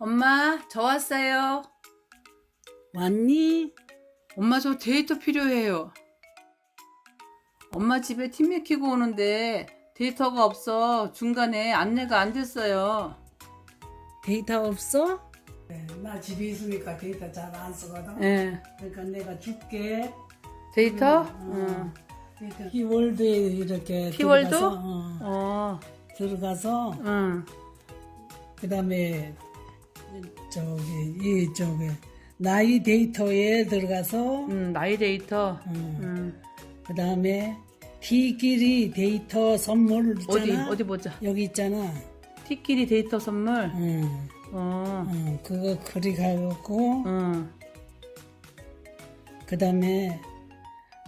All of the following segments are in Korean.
엄마, 저 왔어요. 왔니? 엄마, 저 데이터 필요해요. 엄마 집에 팀 맥히고 오는데 데이터가 없어. 중간에 안내가 안 됐어요. 데이터 없어? 네, 나 집에 있으니까 데이터 잘 안 쓰거든. 예. 그러니까 내가 줄게. 데이터? 음, 응. 키월드에 이렇게 키월드? 들어가서, 어, 어, 들어가서 응. 그다음에 저기 이 저기 나이 데이터에 들어가서 음, 나이 데이터. 음, 음. 그다음에 T끼리 데이터 선물 있잖아. 어디, 어디 보자. 여기 있잖아. 티끼리 데이터 선물. 응, 어, 응, 그거 응. 그다음에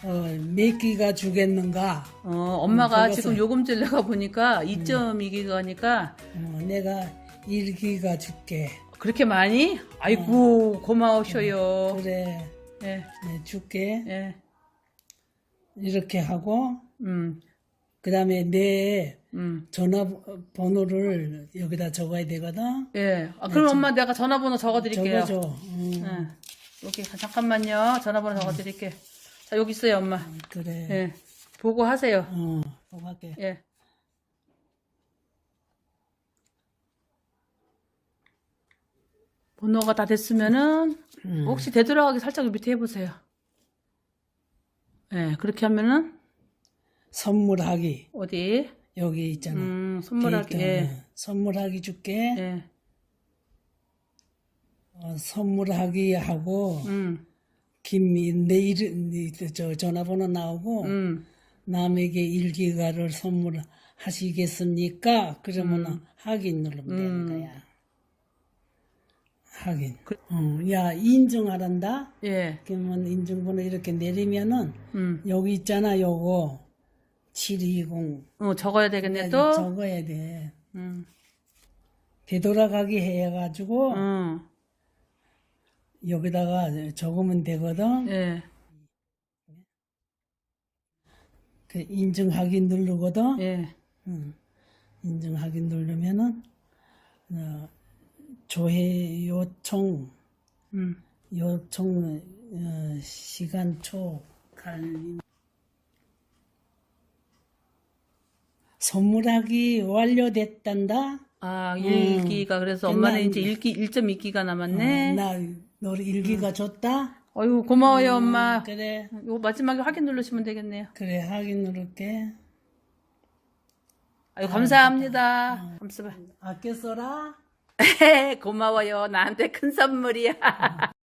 어, 몇 기가 주겠는가? 어, 엄마가 그거서- 지금 요금제를 내가 보니까 2.2기가니까 어, 내가 1기가 줄게. 그렇게 많이? 아이고, 고마우셔요. 그래, 예, 네, 줄게. 예, 이렇게 하고 음, 그다음에 내 음. 전화번호를 여기다 적어야 되거든. 예. 아, 그럼 엄마 내가 전화번호 적어 드릴게요. 적어줘. 응, 예. 여기 잠깐만요. 전화번호 적어 드릴게. 자, 여기 있어요, 엄마. 그래. 예. 보고 하세요. 어, 그거밖에. 예. 번호가 다 됐으면은 음. 혹시 되돌아가기 살짝 밑에 해보세요. 예, 그렇게 하면은 선물하기 어디? 여기 있잖아. 음, 선물하기. 예. 어, 선물하기 줄게. 예. 어, 선물하기 하고 음. 김미 내 이름 네, 저 전화번호 나오고 음. 남에게 일기가를 선물하시겠습니까? 그러면 은 확인 누르면 음. 되는 거야. 확인. 어, 야 인증하란다. 예. 그러면 인증번호 이렇게 내리면은 음. 여기 있잖아 요거 720 어, 적어야 되겠네 또. 적어야 돼. 음. 되돌아가기 해가지고 어. 여기다가 적으면 되거든. 예. 그 인증하기 누르거든. 예. 응. 인증하기 누르면은 어, 조회 요청 음. 요청 어, 시간 초 갈 선물하기 완료됐단다. 아, 일기가 그래서 엄마는 이제 일기 1.2기가 남았네. 어, 나 너를 일기가 줬다. 아유, 고마워요, 엄마. 그래 요 마지막에 확인 누르시면 되겠네요. 그래 확인 누를게. 아유, 감사합니다. 감사합니다. 아껴 써라. 고마워요. 나한테 큰 선물이야.